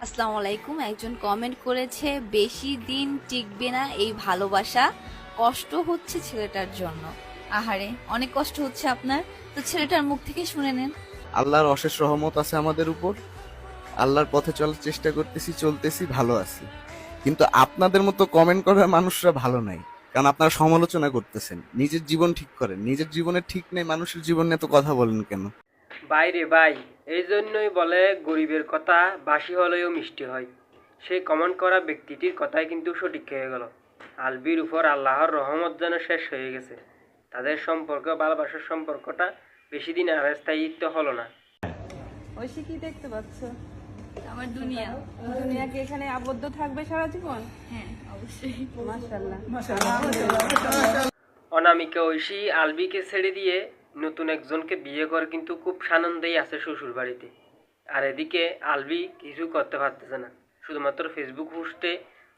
আসসালামু আলাইকুম। একজন কমেন্ট করেছে, বেশি দিন টিকবে না এই ভালোবাসা। কষ্ট হচ্ছে ছেলেটার জন্য। আহারে, অনেক কষ্ট হচ্ছে আপনার। তো ছেলেটার মুখ থেকে শুনে নেন। আল্লাহর অশেষ রহমত আছে আমাদের উপর। আল্লাহর পথে চলার চেষ্টা করতেছি, চলতেছি, ভালো আছি। কিন্তু আপনাদের মতো কমেন্ট করার মানুষরা ভালো নাই। কারণ আপনারা সমালোচনা করতেছেন। নিজের জীবন ঠিক করেন। নিজের জীবনে ঠিক নেই, মানুষের জীবন নিয়ে তো কথা বলেন কেন? বাইরে ভাই এই জন্যই বলে গরিবের কথা বাসি হলেও মিষ্টি হয়। সেই কমেন্ট করা ব্যক্তিটির কথাই কিন্তু সঠিক হয়ে গেল। আলবির উপর আল্লাহর রহমত যেন শেষ হয়ে গেছে। তাদের সম্পর্ক ভালোবাসার সম্পর্কটা বেশি দিন আর স্থায়িত্ব হলো না। ঐশী কি দেখতে পাচ্ছ? আমার দুনিয়া। দুনিয়াকে এখানে আবদ্ধ থাকবে সারা জীবন? হ্যাঁ অবশ্যই। মাশাল্লাহ অনামিকা ঐশী আলবিকে ছেড়ে দিয়ে নতুন একজনকে বিয়ে করে কিন্তু খুব সানন্দেই আছে শ্বশুর বাড়িতে আর এদিকে আলবি কিছু করতে পারতেছে না। শুধুমাত্র ফেসবুক পোস্টে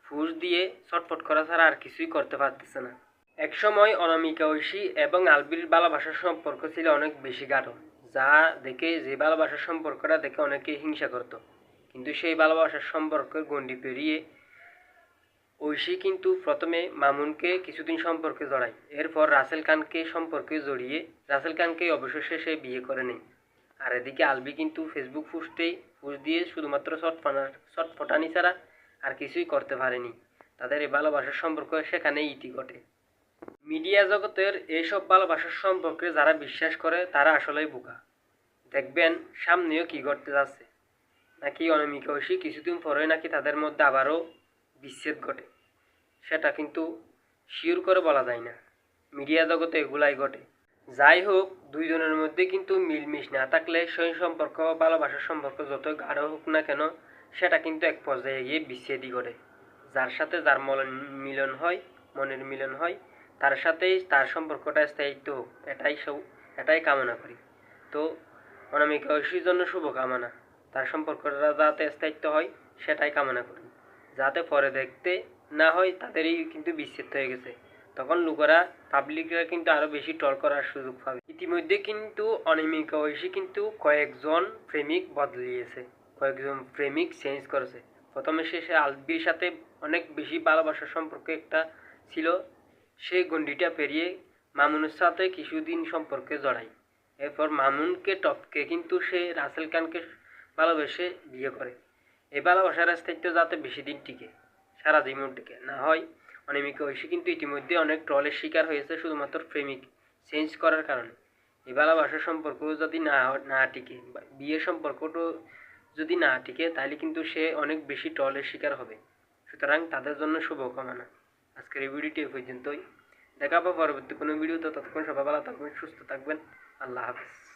ফুস দিয়ে ছটফট করা ছাড়া আর কিছুই করতে পারতেছে না। একসময় অনামিকা ঐশী এবং আলবির ভালোবাসার সম্পর্ক ছিল অনেক বেশি গাঢ়। যা দেখে যে ভালোবাসার সম্পর্কটা দেখে অনেকে হিংসা করত। কিন্তু সেই ভালোবাসার সম্পর্কের গণ্ডি পেরিয়ে ঐশী কিন্তু প্রথমে মামুনকে কিছুদিন সম্পর্কে জড়ায়। এরপর রাসেল খানকে সম্পর্কে জড়িয়ে রাসেল খানকে অবশেষে সে বিয়ে করে নেয়। আর এদিকে আলবি কিন্তু ফেসবুক পোস্টেই পোস্ট দিয়ে শুধুমাত্র শর্টফানা শর্টফটানি ছাড়া আর কিছুই করতে পারেনি। তাদের এই ভালোবাসার সম্পর্ক সেখানেই ইতি ঘটে। মিডিয়া জগতের এইসব ভালোবাসার সম্পর্কে যারা বিশ্বাস করে, তারা আসলেই বোকা। দেখবেন, সামনেও কি ঘটতে যাচ্ছে? নাকি অনামিকা ঐশী কিছুদিন পরে নাকি তাদের মধ্যে আবারও বিচ্ছেদ ঘটে। সেটা কিন্তু শিওর করে বলা যায় না। মিডিয়া জগতে এগুলাই ঘটে। যাই হোক, দুইজনের মধ্যে কিন্তু মিলমিশ না থাকলে সেই সম্পর্ক ভালোবাসার সম্পর্ক যত গাঢ় হোক না কেন, সেটা কিন্তু এক পর্যায়ে গিয়ে বিচ্ছেদই ঘটে। যার সাথে যার মলন মিলন হয়, মনের মিলন হয়, তার সাথেই তার সম্পর্কটা স্থায়িত্ব হোক, এটাই সব, এটাই কামনা করি। তো অনামিকা ঐশীর জন্য শুভকামনা। তার সম্পর্কটা যাতে স্থায়িত্ব হয়, সেটাই কামনা করি। যাতে পরে দেখতে না হয়, তাদেরই কিন্তু বিচ্ছেদ হয়ে গেছে। তখন লোকেরা পাবলিকরা কিন্তু আরও বেশি টল করার সুযোগ পাবে। ইতিমধ্যে কিন্তু অনিমিকা ঐশী কিন্তু কয়েকজন প্রেমিক বদলিয়েছে কয়েকজন প্রেমিক চেঞ্জ করেছে। প্রথমে সে সে আলবির সাথে অনেক বেশি ভালোবাসার সম্পর্ক একটা ছিল। সেই গণ্ডিটা পেরিয়ে মামুনের সাথে কিছুদিন সম্পর্কে জড়ায়। এরপর মামুনকে টপকে কিন্তু সে রাসেল খানকে ভালোবেসে বিয়ে করে। এই ভালোবাসার স্থায়িত্ব যাতে বেশি দিন টিকে, সারা জীবন টিকে। না হয় অনিমিকা ঐশী কিন্তু ইতিমধ্যে অনেক ট্রলের শিকার হয়েছে শুধুমাত্র প্রেমিক চেঞ্জ করার কারণে। এই ভালোবাসার সম্পর্ক যদি না না টিকে, বা বিয়ের সম্পর্কটা যদি না টিকে, তাহলে কিন্তু সে অনেক বেশি ট্রলের শিকার হবে। সুতরাং তাদের জন্য শুভকামনা। আজকের এই ভিডিওটি এই পর্যন্তই। দেখাবো পরবর্তী কোনো ভিডিওতে। ততক্ষণ সবাই ভালো থাকবেন, সুস্থ থাকবেন। আল্লাহ হাফেজ।